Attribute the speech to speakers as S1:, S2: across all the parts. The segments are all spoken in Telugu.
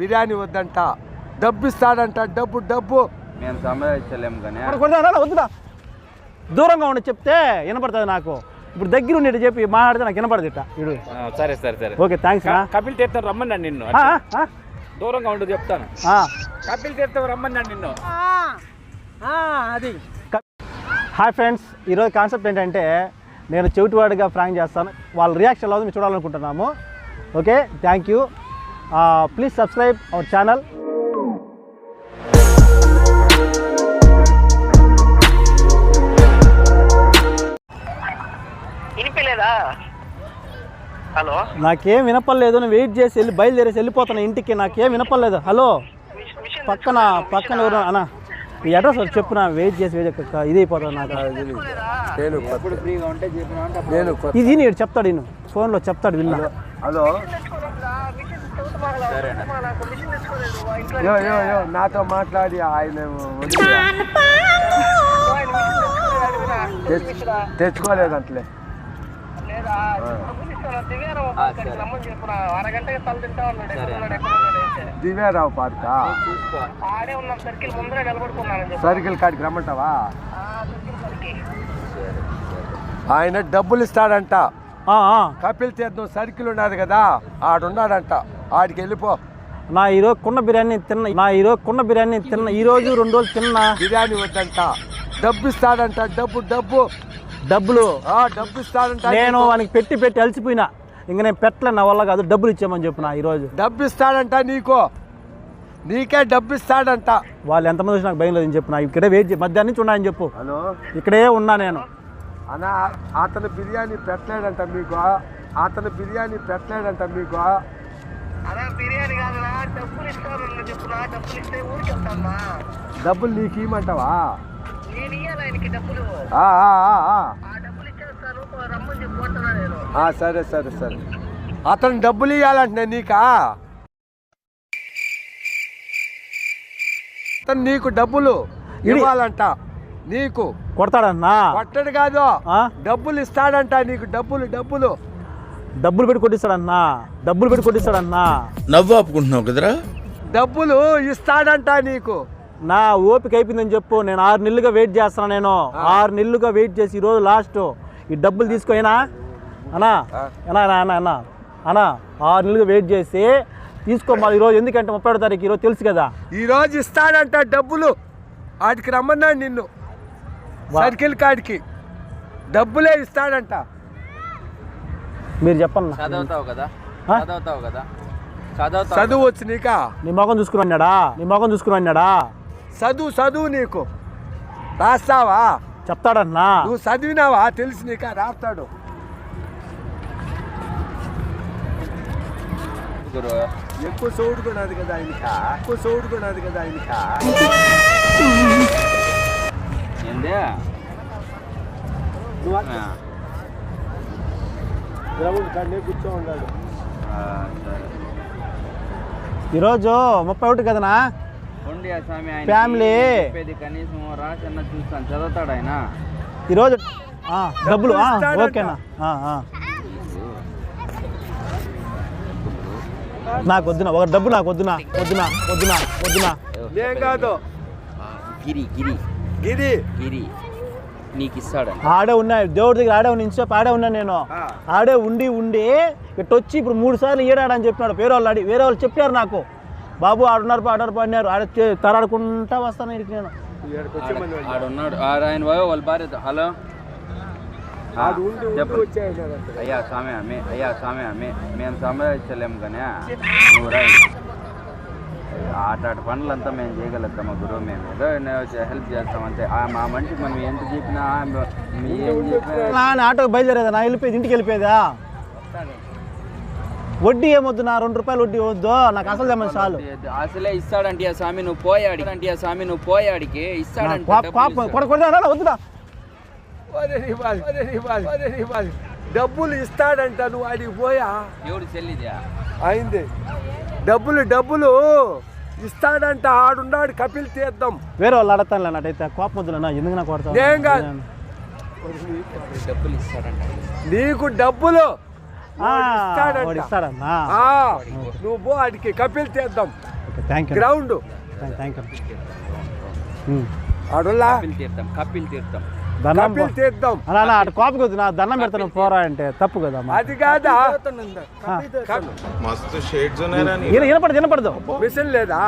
S1: బిర్యానీ వద్దంట డబ్బు ఇస్తాడంట డబ్బు డబ్బు.
S2: మేము సంపాదించలేము కానీ
S3: అక్కడ కొడతా అలా వద్దురా దూరంగా ఉండి చెప్తే వినపడుతుంది నాకు. ఇప్పుడు దగ్గర ఉండేటి చెప్పి మాట్లాడితే నాకు వినపడదు ఇట్ట ఇడు.
S4: సరే సరే సరే.
S3: ఓకే థ్యాంక్స్
S4: కపిల్ తీర్థం రమ్మన్నాడు నిన్ను. దూరంగా ఉండు చెప్తాను. కపిల్ తీర్థం రమ్మన్నాడు నిన్ను.
S3: అది. హాయ్ ఫ్రెండ్స్ ఈరోజు కాన్సెప్ట్ ఏంటంటే నేను చెవిటివాడిగా ఫ్రాంక్ చేస్తాను. వాళ్ళ రియాక్షన్ ఎలా ఉందో మేము చూడాలనుకుంటున్నాము. Okay thank you please subscribe our channel
S5: hello?
S3: నాకేం వినపడలేదు నేను వెయిట్ చేసి వెళ్ళి బయలుదేరేసి వెళ్ళిపోతాను ఇంటికి నాకేం వినపడలేదు. హలో? పక్కన పక్కన ఎవరు అన్న ఈ అడ్రస్ ఒకటి చెప్పు నా వెయిట్ చేసి వెయిట్ ఇది నాకు. ఇది నేను చెప్తాడు నేను ఫోన్లో చెప్తాడు విన్నా.
S1: హలో? యో యో యో నాతో మాట్లాడి ఆయన
S5: తెచ్చుకోలేదు, అడిగినా.
S1: తెచ్-
S5: మిషనా?
S1: తెచ్చుకోలేదంటలే
S5: లేదా, డబ్బులు ఇస్తాను, దిగాను, అక్కడికి రమ్మని చెప్పురా, అరగంటకి తల తింటా ఉన్నాడు, ఎక్కడ ఉన్నాడు, ఎక్కడ ఉన్నాడు అంటే.
S1: దివ్యారావు పార్క?
S5: సర్కిల్
S1: కాడికి రమ్మంటావా. ఆయన డబ్బులు ఇస్తాడంట. కపిల్ తీర్థం సర్కిల్ ఉన్నది కదా ఆడున్నాడంట. ఆడికి వెళ్ళిపో
S3: నా ఈరోజు కుండ బిర్యానీ తిన్న నా ఈరోజు కుండ బిర్యానీ తిన్న ఈ రోజు రెండు రోజులు తిన్నా.
S1: బిర్యానీ వద్దంట. డబ్బు ఇస్తాడంట డబ్బు డబ్బు.
S3: డబ్బులు
S1: ఆ డబ్బు ఇస్తాడంట.
S3: నేను వానికి పెట్టి పెట్టి అలసిపోయినా. ఇంక నేను పెట్టలే నా వల్ల కాదు డబ్బులు ఇచ్చామని చెప్పిన ఈరోజు
S1: డబ్బు ఇస్తాడంట నీకు. నీకే డబ్బు ఇస్తాడంట.
S3: వాళ్ళు ఎంతమంది వచ్చి నాకు భయం లేదని చెప్పిన. ఇక్కడే వెయిట్ మధ్యాహ్నం నుంచి ఉన్నాయని చెప్పు.
S1: హలో.
S3: ఇక్కడే ఉన్నా నేను.
S1: అన్న అతను బిర్యానీ పెట్టలేడంట మీకు. అతను బిర్యానీ పెట్టలేడంట మీకు.
S5: అలా బిర్యానీ కాదురా డబ్బులు
S1: నీకు ఇవ్వమంటావా? సరే సరే సరే. అతను డబ్బులు ఇవ్వాలంటే నీకా? అతను నీకు డబ్బులు ఇవ్వాలంట. నీకు.
S3: కొడతాడన్నా?
S1: కొట్టడు కాదు? డబ్బులు ఇస్తాడంట నీకు డబ్బులు డబ్బులు.
S3: డబ్బులు పెట్టి కొట్టిస్తాడన్నా? డబ్బులు పెట్టి కొట్టిస్తాడన్నా?
S6: నవ్వు ఆపుకుంటున్నావు కదరా?
S1: డబ్బులు ఇస్తాడంట నీకు.
S3: నా ఓపిక అయిపోయిందని చెప్పు. నేను ఆరు నెలలుగా వెయిట్ చేస్తాను నేను. ఆరు నెలలుగా వెయిట్ చేసి ఈరోజు లాస్ట్ ఈ డబ్బులు తీసుకోయినా అన్నా అన్నా అన్నా అన్నా అన్నా. అన్నా ఆరు నెలలుగా వెయిట్ చేసి తీసుకో మరి ఈరోజు ఎందుకంటే ముప్పై ఏడో తారీఖు ఈరోజు తెలుసు కదా.
S1: ఈ రోజు ఇస్తాడంట డబ్బులు. ఆడికి రమ్మన్నాడు నిన్ను. సర్కిల్ కాడికి. డబ్బులే ఇస్తాడంట.
S3: మీరు చెప్పండి.
S2: చదువుతావు కదా? చదువుతావు కదా?
S1: చదువు వచ్చి నీకా?
S3: నీ మొఖం చూసుకుని అన్నాడా నీ మొఖం చూసుకుని అన్నాడా
S1: చదువు చదువు నీకు. రాస్తావా?
S3: చెప్తాడన్నా
S1: నువ్వు చదివినావా? తెలిసి నీకా? రాస్తాడు. ఎక్కువ చదువుకున్నది కదా ఆయనకా? ఎక్కువ చదువుకున్నది కదా ఆయనకా?
S2: ఏంది?
S3: ఈరోజు ముప్పై ఒకటి కదనా?
S2: కనీసం రాసన్న చూస్తాను. చదువుతాడు ఆయన.
S3: ఈరోజు ఆ, డబ్బులు. ఓకేనా ఆ, ఆ. నాకు వద్దునా? ఒక డబ్బు నాకు వద్దునా? వద్దునా? వద్దునా? వద్దునా?
S1: కాదు.
S2: గిరి గిరి.
S1: గిరి.
S2: గిరి నీకు ఇస్తాడు
S3: ఆడే ఉన్నా దేవుడి దగ్గర ఆడే ఉన్నా ఇంతసేపు ఆడే ఉన్నా నేను. ఆడే ఉండి ఉండి ఇటు వచ్చి ఇప్పుడు మూడు సార్లు ఈడాడని చెప్పినాడు. వేరే వాళ్ళు అడి వేరే వాళ్ళు చెప్పారు నాకు. బాబు ఆడున్నారు ఆడారు పడినారు ఆడ తరాడుకుంటా వస్తాను ఇక్కడికి నేను.
S2: ఆడున్నాడు ఆడ ఆయన వాళ్ళ భార్య హలో?
S1: ఆడు.
S2: అయ్యా స్వామి మే అయ్యా స్వామి మే మేము సంపాదించలేము కానీ నువ్వు రాయి ఆట ఆట పనులంతా మేము చేయగలుగుతాము గురువు? మేము ఏదో హెల్ప్ చేస్తాం అంతే ఆ, మా మనిషికి మనం ఎంత చెప్పినా మీ ఏం చెప్పినా.
S3: ఆటోకి బయలుదేరేదా? నా వెళ్ళిపోయేది ఇంటికి వెళ్ళిపోయేదా? వడ్డీ ఏమొద్దు నా? రెండు రూపాయలు వడ్డీ వద్దు. నాకు అసలు తెమ్మని చాలు.
S2: అసలే ఇస్తాడంటే ఆ స్వామి నువ్వు పోయాడి అంటే ఆ స్వామి నువ్వు పోయాడికి. ఇస్తాడంటే
S1: బాల్. డబ్బులు ఇస్తాడంట నువ్వు ఆడికి పోయా.
S2: ఎవడు చెల్లిదా?
S1: అయింది. డబ్బులు డబ్బులు. ఇస్తాడంట ఆడున్నాడు కపిల్ తీర్థం.
S3: వేరే వాళ్ళు ఆడతాను అన్నట్టయితే కోపం వద్దులేనా ఎందుకు నాకు కొడతావు?
S1: నేను కాదు.
S2: డబ్బులు ఇస్తాడంట
S1: నీకు డబ్బులు. వాడు ఇస్తాడంట.
S3: ఇస్తాడన్నా.
S1: ఆ, నువ్వు పో ఆడికి Kapil Theertham.
S3: Okay thank you
S1: ground
S3: thank you
S1: ఆడుల్లా
S4: Kapil Theertham Kapil తీర్థం.
S3: దండం
S1: తీద్దాం.
S3: అలా అటు నా దండం పెడతాను పోరా అంటే తప్పు కదా
S1: అది కాదా?
S6: మస్తు
S3: షేడ్స్ వినపడదు వినపడదు
S1: మిషన్ లేదా?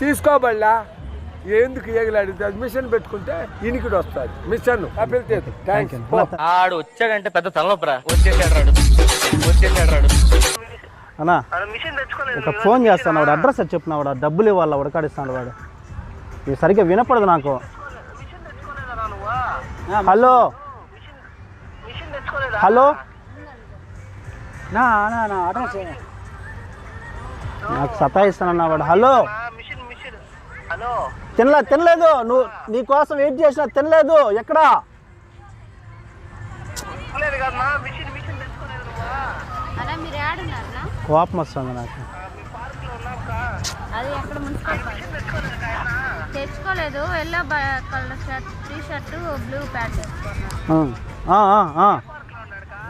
S1: తీసుకోబడలా ఎందుకు ఎగలాడింది అది మిషన్ పెట్టుకుంటే ఇనికిడు వస్తుంది. Machine. Kapil Theertham
S3: thank you
S2: ఆడు వచ్చాడంటే పెద్ద తలనొప్పరా? వచ్చేసాడు రాడు. వచ్చేసాడు రాడు.
S3: అన్నా ఒక ఫోన్ చేస్తాను వాడు అడ్రస్ చెప్పిన వాడు డబ్బులు ఇవ్వాలి వాడు కాడిస్తాను వాడు. సరిగ్గా వినపడదు నాకు. హలో? హలో?
S7: నా నా నా అడ్రస్.
S3: నాకు సతాయిస్తానన్నా వాడు. హలో?
S5: హలో
S3: తినలే తినలేదు. నువ్వు నీ కోసం వెయిట్ చేసిన తినలేదు. ఎక్కడా? కోపం వస్తుంది నాకు.
S8: తెచ్చుకోలేదు. Yellow colour shirt T shirt blue pant వేసుకున్నాను
S3: ఆ, ఆ, ఆ, ఆ.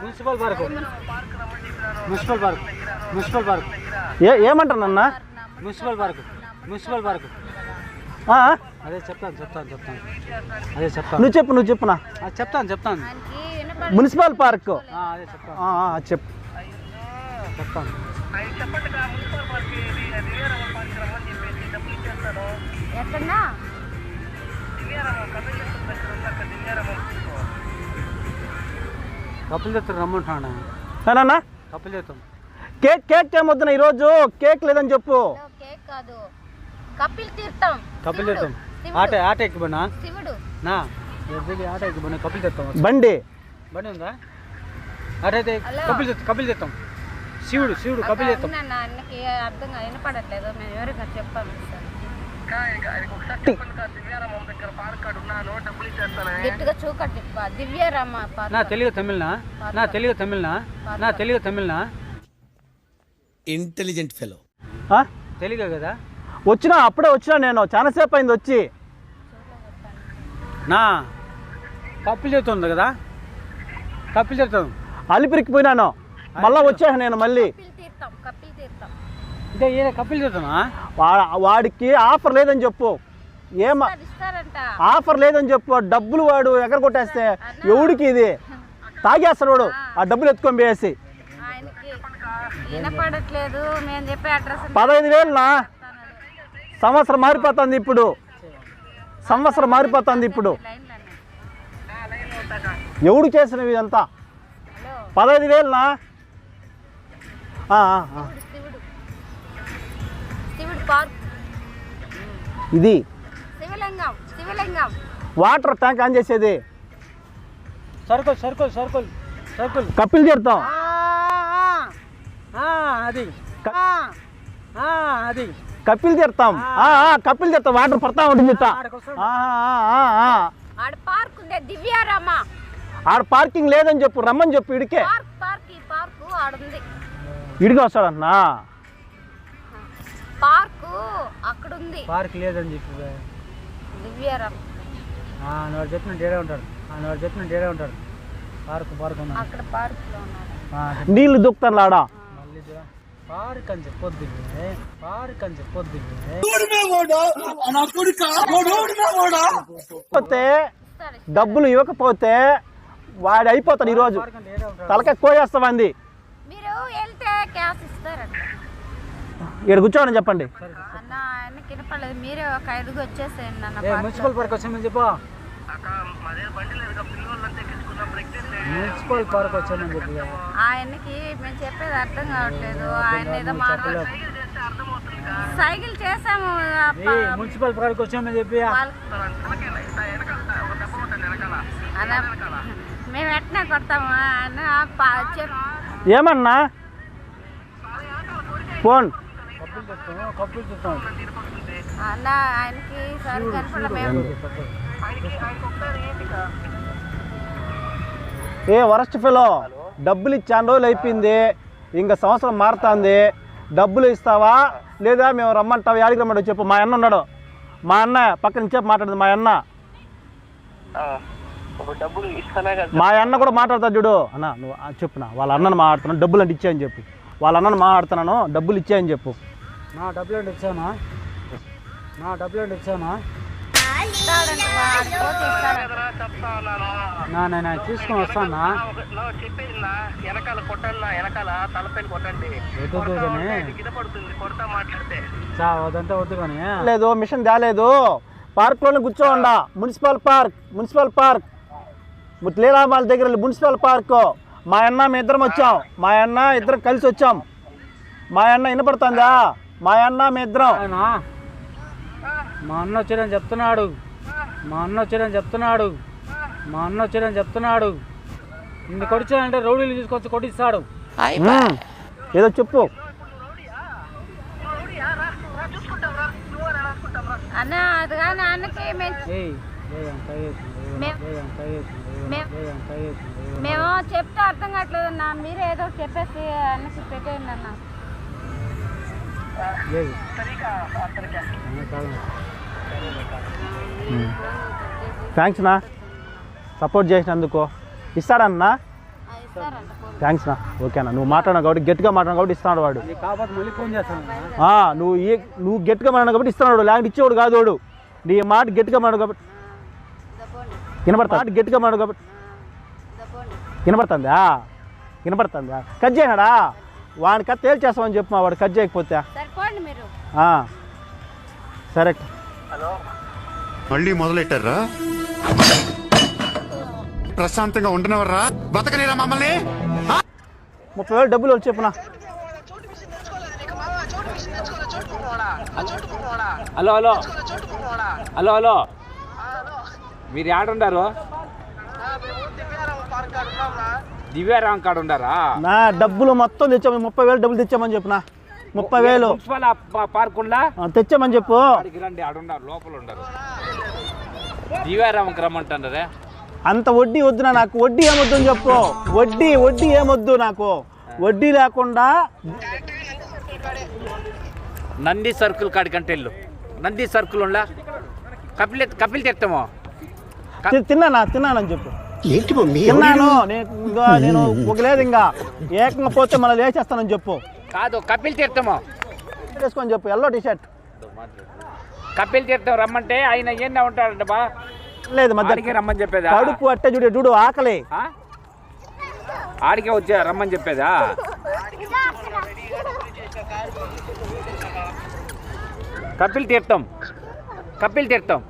S7: Municipal park. Municipal park. Municipal park.
S3: ఏ ఏమంటానన్నా
S7: మున్సిపల్ పార్క్. Municipal park.
S3: ఆ?
S7: అదే చెప్తాను చెప్తాను చెప్తాను. అదే చెప్తాను.
S3: నువ్వు చెప్పు నువ్వు చెప్పునా
S7: చెప్తాను చెప్తాను.
S3: Municipal park.
S7: ఆ, అదే చెప్తాను.
S3: ఆ, ఆ, చెప్పు.
S7: చెప్తాను.
S8: ఎక్కడన్నా?
S5: కపిల్
S7: దత్తం రమ్మంటున్నాను కపిల్ దత్తం
S3: కేక్ కేక్ ఏమొద్దునా ఈరోజు. కేక్ లేదని చెప్పు.
S8: కేక్ కాదు. కపిల్ తీర్థం.
S7: కపిల్
S8: శివుడు.
S7: ఆట ఆట ఎక్కిపోయినా
S8: శివుడు
S7: నా ఎదురు ఆట ఎక్కిపోయినా కపిల్ దత్తం
S3: బండి.
S7: బండి ఉందా? ఆట అయితే. కపిల్ దత్తం కపిల్ దత్తం శివుడు శివుడు కపిల్
S8: అవునన్నా అన్నకి అర్థం కాదు. వినపడట్లేదు. మేము ఎవరికి చెప్పాము గట్టిగా చూకట్టి దివ్యారామ పార్క్.
S7: నా తెలుగు తమిళనా? నా తెలుగు తమిళనా? నా తెలుగు తమిళనా?
S6: Intelligent fellow?
S7: తెలుగే కదా?
S3: వచ్చినా అప్పుడే వచ్చినా నేను. చాలాసేపు అయింది వచ్చి.
S7: నా కపిల్ దత్తం ఉంది కదా? కపిల్ దత్తం
S3: అలిపిరికి పోయినాను మళ్ళా వచ్చాను నేను మళ్ళీ
S8: కపిల్ తీర్థం కపిల్ తీర్థం
S7: ఇదే ఏ కపిల్ దత్తమా
S3: వా- వాడికి ఆఫర్ లేదని చెప్పు. ఏమ? ఆఫర్ లేదని చెప్పు. డబ్బులు వాడు ఎక్కడ కొట్టేస్తే ఎవడికి ఇది? తాగేస్తాడు వాడు. ఆ. డబ్బులు ఎత్తుకొని పోయేసి.
S8: ఆయనకి వినపడట్లేదు. మేము చెప్పే అడ్రస్
S3: పదహైదు వేలు నా. సంవత్సరం మారిపోతుంది ఇప్పుడు. సంవత్సరం మారిపోతుంది ఇప్పుడు. ఎవడు చేసినవి ఇదంతా? పదహైదు వేలు
S8: పార్క్.
S3: ఇది?
S8: శివలింగం శివలింగం.
S3: వాటర్ ట్యాంక్ ఆన్ చేసేది.
S7: Circle circle circle circle.
S3: Kapil Theertham
S7: అది. ఆ, ఆ, అది.
S3: కపిల్ తీర్థం ఆ, ఆ, కపిల్ తీర్థం వాటర్ పడతా ఉంటుంది ఇట్ట. ఆ, ఆ, ఆ, ఆ.
S8: ఆడ పార్క్ ఉంది దివ్యారామ.
S3: ఆడ పార్కింగ్ లేదని చెప్పు రమ్మని చెప్పు ఇడికే.
S8: పార్క్ పార్క్ ఈ పార్కు ఆడుంది.
S3: ఇడికి వస్తాడన్నా
S8: పార్కు అక్కడ ఉంది
S7: పార్క్ లేదని చెప్పి
S8: దివ్యారామ
S7: వాడు చెప్పిన డేరే ఉంటాడు ఆ, వాడు చెప్పిన డేరే ఉంటాడు పార్క్ పార్క్ ఉన్నాడు
S8: అక్కడ పార్క్లో ఉన్నారు.
S7: ఆ,
S3: నీళ్ళు దుక్కుతాను ఆడ
S7: మళ్ళీ. పార్క్ అని చెప్పొద్దు. పార్క్ అని చెప్పొద్దు.
S3: పోతే డబ్బులు ఇవ్వకపోతే వాడు అయిపోతాడు ఈరోజు. తలకాయ కోయేస్తామంది.
S8: మీరు వెళ్తే క్యాష్ ఇస్తారంట.
S3: ఇక్కడ కూర్చోమని చెప్పండి.
S8: అన్న మీరే ఒక ఐదుగు వచ్చేసేయండి అన్న
S7: ఏ
S8: పార్క్
S7: మున్సిపల్ పార్క్ వచ్చామని చెప్పు. మున్సిపల్ పార్క్ వచ్చామని చెప్పి.
S8: ఆయనకి మేము చెప్పేది అర్థం కావట్లేదు. ఆయన ఏదో మాట్లాడు సైకిల్ చేసాము ఆ
S7: ఏ
S8: ప-
S7: మున్సిపల్ పార్క్ వచ్చామని చెప్పి.
S8: వాళ్ళ- అన్న మేము ఎట్లా కొడతాము అన్న ప- చెప్
S3: ఏమన్నా? ఫోన్.
S8: అన్న ఆయనకి
S3: ఏ వరస్ట్ ఫెలో డబ్బులు ఇచ్చాను రోజులు అయిపోయింది. ఇంకా సంవత్సరం మారుతుంది. డబ్బులు ఇస్తావా? లేదా మేము రమ్మంటావా? యాడికి రమ్మంటావు? చెప్పు. మా అన్న ఉన్నాడు. మా అన్న పక్కన చెప్పు మాట్లాడదు. మా అన్న.
S5: ఒక డబ్బులు ఇస్తానే కదా.
S3: మా అన్న కూడా మాట్లాడతాడు చూడు. అన్న నువ్వు చెప్పునా వాళ్ళ అన్నను మాట్లాడుతున్నాను. డబ్బులు అంటే ఇచ్చాయని చెప్పు. వాళ్ళ అన్నను మాట్లాడుతున్నాను. డబ్బులు ఇచ్చాయని చెప్పు.
S7: నా డబ్బులు ఏంటి ఇచ్చానా? నా డబ్బులు ఏంటి ఇచ్చానా? నా నేను తీసుకొని వస్తానా?
S5: నా వెనకాల కొట్టండి వెనకాల తలపైన కొట్టండి
S7: వద్దు
S5: కొడతా
S7: కానీ.
S5: మాట్లాడితే
S7: అదంతా వద్దు కానీ
S3: లేదు మిషన్ తేలేదు. పార్క్లోనే కూర్చోండా. Municipal park municipal park. లీలామాల దగ్గర మున్సిపల్ పార్క్. మా అన్న మీ ఇద్దరం వచ్చాం. మా అన్న ఇద్దరం కలిసి వచ్చాం. మా అన్న వినపడుతుందా? మా అన్న మీ ఇద్దరం.
S7: ఆయన మా అన్న వచ్చాడని చెప్తున్నాడు. మా అన్న వచ్చాడని చెప్తున్నాడు. మా అన్న వచ్చాడని చెప్తున్నాడు. ఇన్ని కొడిచాడంటే రౌడీలు తీసుకొచ్చి కొట్టిస్తాడు.
S3: ఏదో చెప్పు.
S8: అన్న అది కానీ అన్నకి మేము చెప్తే అర్థం కావట్లేదు అన్న మీరే ఏదో ఒకటి చెప్పేసి అన్నకి పెట్టేయండి అన్న.
S3: థ్యాంక్స్ నా. సపోర్ట్ చేసినందుకు. ఇస్తాడన్నా?
S8: ఆ, ఇస్తారంట ఫోన్.
S3: థ్యాంక్స్ నా. ఓకేనా. నువ్వు మాట్లాడినావు కాబట్టి గట్టిగా మాట్లాడినావు కాబట్టి ఇస్తున్నాడు వాడు.
S7: నీకు కాకపోతే మళ్ళీ ఫోన్ చేస్తాను
S3: ఆ, నువ్వు ఏ నువ్వు గట్టిగా మాట్లాడినావు కాబట్టి ఇస్తున్నాడు లేకపోతే ఇచ్చేవాడు కాదు వాడు. నీ మాట గట్టిగా మాట్లాడు కాబట్టి వినపడతా? మాట గట్టిగా మాట్లాడు కాబట్టి వినపడుతుందా? వినపడుతుందా? కట్ చేయనాడా వాడిని కథ తేల్చేస్తామని చెప్పు మా వాడు కట్ చేయకపోతే.
S8: సరిపోండి మీరు.
S3: ఆ, సరే.
S9: మళ్ళీ మొదలెట్టారా? ప్రశాంతంగా ఉండనవర్రా బతకలేరా మమ్మల్ని?
S3: ముప్పై వేలు డబ్బులు వచ్చి చెప్పునా?
S4: Hello hello. Hello hello. మీరు ఏడుండారు దివ్యారాం కాడ ఉండారా?
S3: నా డబ్బులు మొత్తం తెచ్చాము ముప్పై వేలు డబ్బులు తెచ్చామని చెప్పునా ముప్పై వేలు.
S4: మున్సిపల్ పార్క్ ఉండా
S3: తెచ్చామని చెప్పు.
S4: రండి ఆడుండారు లోపల ఉండరు. దివ్యారాంకి రమ్మంటారే
S3: అంత వడ్డీ వద్దు నా నాకు వడ్డీ ఏమొద్దు అని చెప్పు. వడ్డీ వడ్డీ ఏమొద్దు నాకు. వడ్డీ లేకుండా
S4: నంది సర్కిల్ కాడికంటే వెళ్ళు. నంది సర్కిల్ ఉండా కపిల్ కపిల్ తెస్తామో
S3: తి- తిన్నానా? తిన్నానని చెప్పు. తిన్నాను నేను ఇంకా నేను ఒక లేదు ఇంకా. ఏకంగా పోతే మళ్ళీ లేచేస్తానని చెప్పు.
S4: కాదు కపిల్ తీర్థమో.
S3: వేసుకొని చెప్పు. ఎల్లో టీ షర్ట్
S4: కపిల్ తీర్థం రమ్మంటే ఆయన ఏందా ఉంటాడంట బా?
S3: లేదు మధ్య
S4: ఆడికే రమ్మని చెప్పేదా?
S3: కడుపు అట్టే చూడు చూడు ఆకలి.
S4: ఆ? ఆడికే వచ్చా రమ్మని చెప్పేదా? కపిల్ తీర్థం. కపిల్ తీర్థం.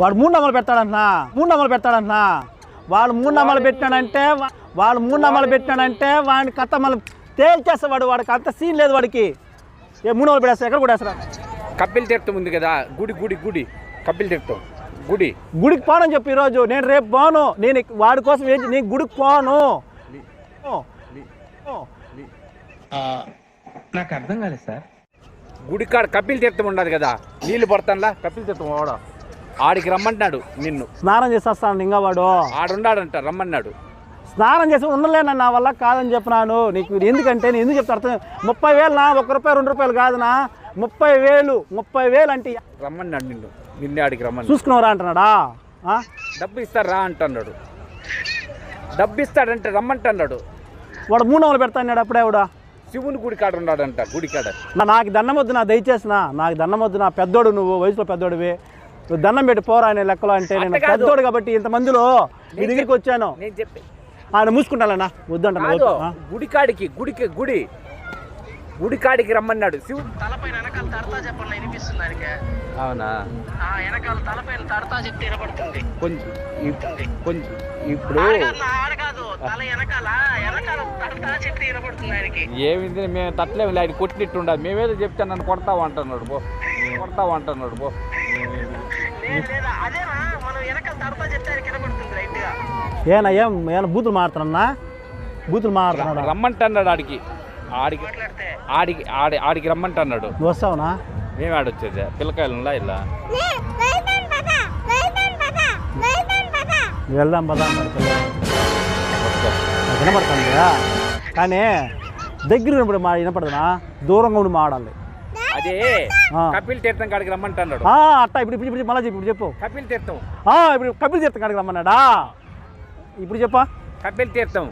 S3: వాడు మూడు నమ్మలు పెడతాడంటున్నా. మూడు నమ్మలు పెడతాడంటున్నా. వాడు మూడు నమ్మలు పెట్టినాడంటే వా- వాడు మూడు నమ్మలు పెట్టినాడంటే వాడిని కథ మళ్ళీ తేల్చేస్తా వాడు వాడికి అంత సీన్ లేదు వాడికి. ఏ మూడు నమ్మలు పెడేస్తా ఎక్కడ కూడా
S4: కపిల్ తీర్థం ఉంది కదా. గుడి గుడి గుడి. కపిల్ తీర్థం. గుడి.
S3: గుడికి పోనని చెప్పి ఈరోజు. నేను రేపు పోను. నేను వాడి కోసం ఏంటి? నేను గుడికి పోను. ఓ. ఓ.
S4: గుడి కాడ కపిల్ తీర్థం ఉండదు కదా. నీళ్ళు పడతానులా? కపిల్ తీర్థం వాడ ఆడికి రమ్మంటున్నాడు నిన్ను.
S3: స్నానం చేసేస్తాను ఇంకా వాడు
S4: ఆడున్నాడంట రమ్మన్నాడు.
S3: స్నానం చేసి ఉండలేను నా వల్ల కాదని చెప్పినాను. నీకు ఎందుకంటే నేను ఎందుకు చెప్తా అర్థం ముప్పై వేలు నా ఒక రూపాయి రెండు రూపాయలు కాదునా ముప్పై వేలు ముప్పై వేలు అంటే
S4: రమ్మన్నాడు నిన్ను. నిన్నే ఆడికి రమ్మన్నాడు.
S3: చూసుకున్నారా అంటున్నాడా? ఆ?
S4: డబ్బు ఇస్తారా అంటున్నాడు. డబ్బు ఇస్తాడంటే రమ్మంటున్నాడు.
S3: వాడు మూడు వందలు పెడతా అన్నాడు అప్పుడే వాడు
S4: శివుని గుడి కాడ ఉన్నాడంట గుడి కాడ.
S3: నా- నాకు దండం వద్దు నా దయచేసి నా. నాకు దండం వద్దు నా. పెద్దోడు నువ్వు వయసులో పెద్దోడివి. నువ్వు దండం పెట్టి పోరా అనే లెక్కలో అంటే నేను. పెద్దోడు కాబట్టి ఇంతమందిలో మీ దగ్గరికి వచ్చాను.
S4: నేను చెప్పి
S3: ఆయన మూసుకుంటానన్నా. వద్దంటాను
S4: కాదు
S3: ఆ?
S4: గుడి కాడికి గుడికి గుడి. గుడి కాడికి రమ్మన్నాడు. శివుడు
S5: తలపైన వెనకాల తడతా చెప్పండి వినిపిస్తుంది ఆయనకి
S4: అవునా?
S5: ఆ వెనకాల తలపైన తడతా చెప్తే వినపడుతుంది.
S4: కొంచెం కొంచెం ఇప్పుడు
S5: ఆడకాదు నా తల వెనకాల వెనకాల తడతా చెప్తే వినపడుతుంది ఆయనకి
S4: ఏమింది? మేము తట్లేము ఆయన కొట్టినట్టు ఉండదు మేమేదో చెప్తే నన్ను కొడతావు అంటున్నాడు పో. కొడతావు అంటున్నాడు పో.
S3: ఏనా ఏం ఏమైనా బూతులు మాడుతున్నా బూతులు మాడుతున్నాడా
S4: రమ్మంటున్నాడు ఆడికి ఆడికి
S5: మాట్లాడితే
S4: ఆడికి ఆడి ఆడికి రమ్మంటున్నాడు
S3: నువ్వు వస్తావునా
S4: మేము ఆడొచ్చేది పిల్లకాయలు ఇలా
S3: నువ్వు వెళ్దాం పదా అన్నాడు పిల్లలు. నాకు వినపడుతుంది కదా కానీ దగ్గర వినపడి మా వినపడదునా దూరంగా ఉండి మాడాలి
S4: అదే. కపిల్ తీర్థం కాడికి రమ్మంటున్నాడు.
S3: ఆ, అట్టా ఇప్పుడు ఇప్పుడు ఇప్పుడు మళ్ళీ చెప్పు ఇప్పుడు చెప్పు.
S4: కపిల్ తీర్థం.
S3: ఇప్పుడు కపిల్ తీర్థం కాడికి రమ్మన్నాడా? ఇప్పుడు చెప్పా.
S4: కపిల్ తీర్థం.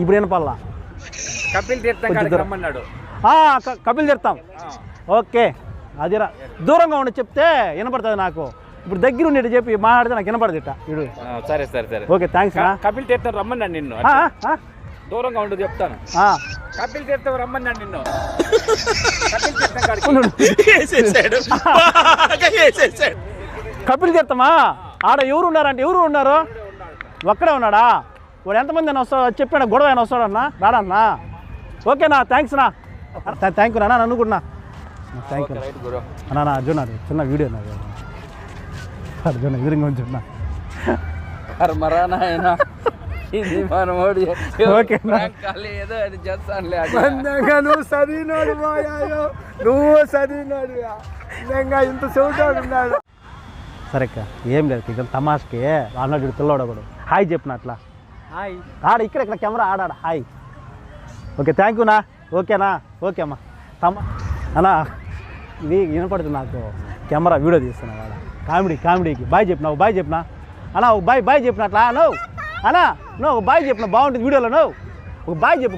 S3: ఇప్పుడు వినపల్లా
S4: కపిల్ తీర్థం కాడికి. రమ్మన్నాడు.
S3: కపిల్ తీర్థం. ఓకే. అదిరా దూరంగా ఉండి చెప్తే వినపడుతుంది నాకు. ఇప్పుడు దగ్గర ఉండేది చెప్పి మాట్లాడితే నాకు వినపడదు ఇట్ట. ఇడు.
S4: సరే సరే సరే.
S3: ఓకే థ్యాంక్స్
S4: కపిల్ తీర్థం రమ్మన్నాడు నిన్ను. దూరంగా ఉండు చెప్తాను. కపిల్ తీర్థం రమ్మన్నాడు నిన్ను. కపిల్ తీర్థం
S3: కపిల్ తీర్థమా ఆడ ఎవరు ఉన్నారంటే ఎవరు ఉన్నారు? ఒక్కడే ఉన్నాడా? వాడు ఎంతమంది అని వస్తా చెప్పాడు? గొడవ అయినా వస్తాడన్నా రాడన్నా ఓకేనా థ్యాంక్స్ నా థ్యాంక్ యూ నా నన్ను కూడా థ్యాంక్ యూ అన్నా నా అర్జున్ అది చిన్న వీడియో నాది. అర్జున్ ఎదురుగా ఉంచున్నా
S2: కర్మరా నాయన. ఇది మనమోడు
S3: ఓకే నా.
S2: కాలే ఏదో అది చేస్తానులే
S1: నువ్వు పోయాయో నువ్వు ఇంత చెబుతాడు ఉన్నాడు
S3: సరే అక్క ఏం లేదు ఇక తమాష్కి. అన్నాడు పిల్లోడు ఒకడు. హాయ్ చెప్పిన అట్లా?
S7: హాయ్
S3: ఆడ ఇక్కడ ఇక్కడ కెమెరా ఆడాడ హాయ్ ఓకే థ్యాంక్ యూనా ఓకేనా ఓకే అమ్మా. తమ అన్నా ఇది వినపడుతుంది నాకు. కెమెరా వీడియో తీస్తున్నా కామెడీ కామెడీకి బాయ్ చెప్పినా ఒక బాయ్ చెప్పినా? అన్నా బాయ్ బాయ్ చెప్పినట్లా నువ్వు అన్నా నువ్వు ఒక బాయ్ చెప్పిన బాగుంటుంది వీడియోలో నువ్వు ఒక బాయ్ చెప్పు